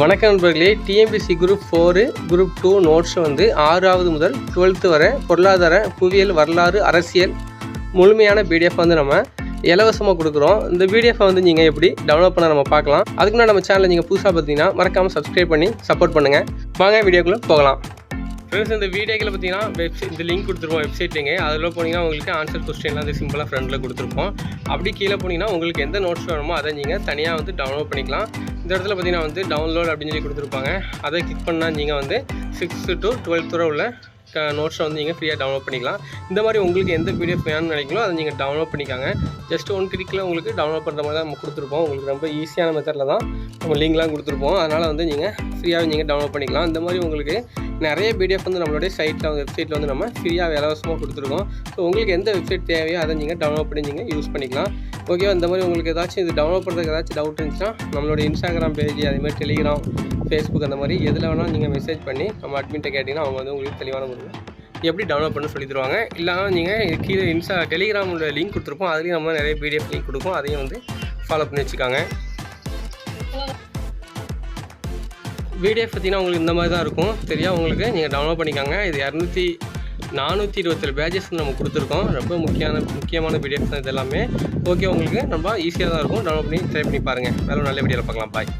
வணக்கம் நண்பர்களே TNPSC group four group two notes வந்து ஆறாவது முதல் டுவெல்த்து வரை பொருளாதார புவியியல் வரலாறு அரசியல் முழுமையான பிடிஎஃப் வந்து நம்ம இலவசமாக கொடுக்குறோம். இந்த பிடிஎஃப் வந்து நீங்கள் எப்படி டவுன்லோட் பண்ண நம்ம பார்க்கலாம். அதுக்கு முன்னாடி நம்ம சேனலை நீங்கள் புதுசாக பார்த்தீங்கன்னா மறக்காமல் சப்ஸ்கிரைப் பண்ணி சப்போர்ட் பண்ணுங்கள் வாங்க வீடியோக்குள்ளே போகலாம். ஃப்ரெண்ட்ஸ் இந்த வீடியோக்கில் பார்த்தீங்கன்னா வெப்சைட் இந்த லிங்க் கொடுத்துருப்போம் வெப்சைட் லிங்க். அதில் போனீங்கன்னா உங்களுக்கு ஆன்சர் கொஸ்டின்லாம் வந்து சிம்பிளாக ஃப்ரெண்டில் கொடுத்துருப்போம். அப்படி கீழே போனீங்கன்னா உங்களுக்கு எந்த நோட்ஸ் வேணுமோ அதை நீங்கள் தனியாக வந்து டவுன்லோட் பண்ணிக்கலாம். இந்த இடத்துல பார்த்தீங்கன்னா வந்து டவுன்லோட் அப்படின்னு சொல்லி கொடுத்துருப்பாங்க. அதை கிளிக் பண்ணால் நீங்கள் வந்து சிக்ஸ்த்து டு டுவெல்த் வரை உள்ள நோட்ஸை வந்து நீங்கள் ஃப்ரீயாக டவுன்லோட் பண்ணிக்கலாம். இந்த மாதிரி உங்களுக்கு எந்த பிடிஎஃப் வேணும்னு நினைக்கிறோம் அதை நீங்கள் டவுன்லோட் பண்ணிக்காங்க. ஜஸ்ட் ஒன் கிளிக்கில் உங்களுக்கு டவுன்லோட் பண்ணுற மாதிரி தான் நம்ம கொடுத்துருப்போம். உங்களுக்கு ரொம்ப ஈஸியான மெத்தடில் தான் நம்ம லிங்க்லாம் கொடுத்துருப்போம். அதனால் வந்து நீங்கள் ஃப்ரீயாக நீங்கள் டவுன்லோட் பண்ணிக்கலாம். இந்த மாதிரி உங்களுக்கு நிறைய பிடிஎஃப் வந்து நம்மளுடைய சைட்டில் வெப்சைட்டில் வந்து நம்ம ஃப்ரீயாக இலவசமாக கொடுத்துருக்கோம். ஸோ உங்களுக்கு எந்த வெப்சைட் தேவையோ அதை நீங்கள் டவுன்லோட் பண்ணி நீங்கள் யூஸ் பண்ணிக்கலாம். ஓகேவா இந்த மாதிரி உங்களுக்கு ஏதாச்சும் இது டவுன்லோட் பண்ணுறதுக்கு ஏதாச்சும் டவுட் இருந்துச்சுன்னா நம்மளோட இன்ஸ்டாகிராம் பேஜ் அதேமாதிரி டெலிகிராம் ஃபேஸ்புக் அந்த மாதிரி எதில் வேணாலும் நீங்கள் மெசேஜ் பண்ணி நம்ம அட்மிட்டை கேட்டிங்கன்னா அவங்க வந்து உங்களுக்கு தெளிவான முறையில் எப்படி டவுன்லோட் பண்ண சொல்லி தருவாங்க. இல்லாமல் நீங்கள் கீழே இன்ஸ்டா டெலிகிராமோட லிங்க் கொடுத்துருப்போம். அதுலேயும் நம்ம நிறைய பிடிஎஃப் லிங்க் கொடுப்போம் அதையும் வந்து ஃபாலோ பண்ணி வச்சுக்காங்க. பிடிஎஃப் பார்த்தீங்கன்னா உங்களுக்கு இந்த மாதிரி தான் இருக்கும். சரியா? உங்களுக்கு நீங்கள் டவுன்லோட் பண்ணிக்கோங்க. இது இரநூத்தி நானூற்றி இருபத்தேழு பேஜஸ் நம்ம கொடுத்துருக்கோம். ரொம்ப முக்கியமான முக்கியமான பிடிஎஃப் தான் இது எல்லாமே. ஓகே உங்களுக்கு ரொம்ப ஈஸியாக தான் இருக்கும். டவுன்லோட் பண்ணி ட்ரை பண்ணி பாருங்கள் வேறு நல்ல வீடியோவில் பார்க்கலாம். பாய்